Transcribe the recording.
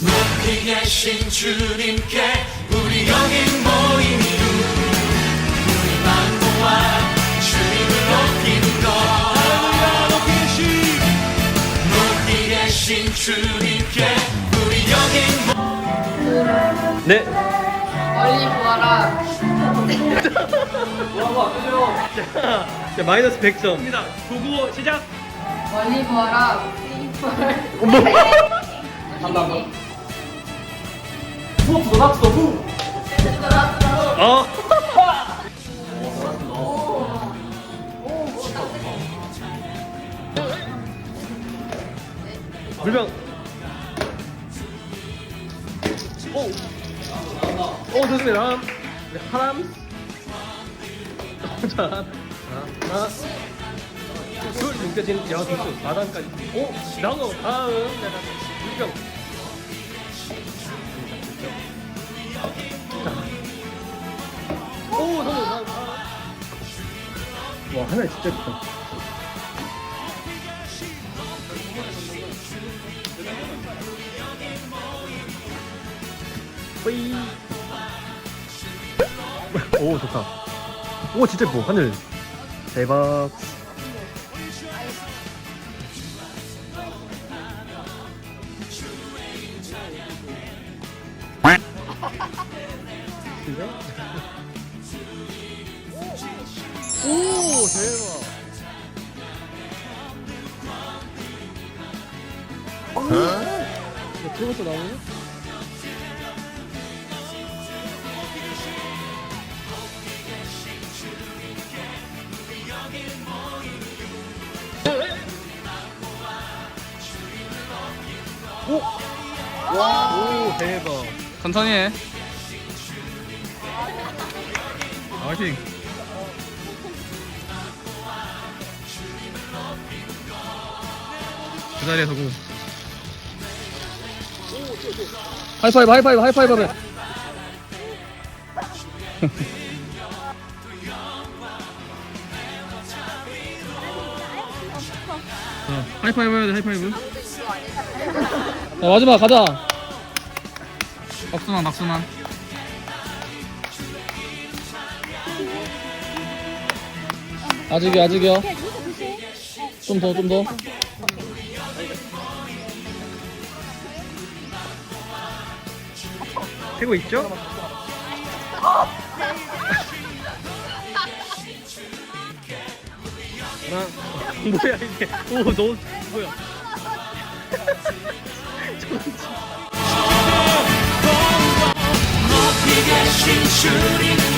높이 계신 주님께 우리 여기 모인 이유 우리 마음 모아 주님을 높이는 것 높이 계신 주님께 우리 여기 모 네. 멀리 보아라. 자, 마이너스 100점. 입니다. 고고 시작. 멀리 보아라. 어. 물병. 오. 오, 좋습니다. 네, 하람. 자, 하나, 둘, 느껴진 여기수 4단까지. 오, 나노, 다음. 네, 물병. 오. 와, 하나 진짜 크다. 오 좋다. 오 진짜 뭐 하늘 대박. 진짜? 오 대박. 어? 들어갔어 나오네? 오! 오 대박. 천천히 해. 화이팅. 그 자리에 서고. 하이파이브, 하이파이브, 하이파이브. 자, 하이파이브 해야 돼, 하이파이브. 자, 마지막 가자. 박순환, 박순환. 아직이요, 아직이요. 좀 더, 좀 더. 되고 있죠? 하나 뭐야 이게 오너 뭐야 높이 계신 주님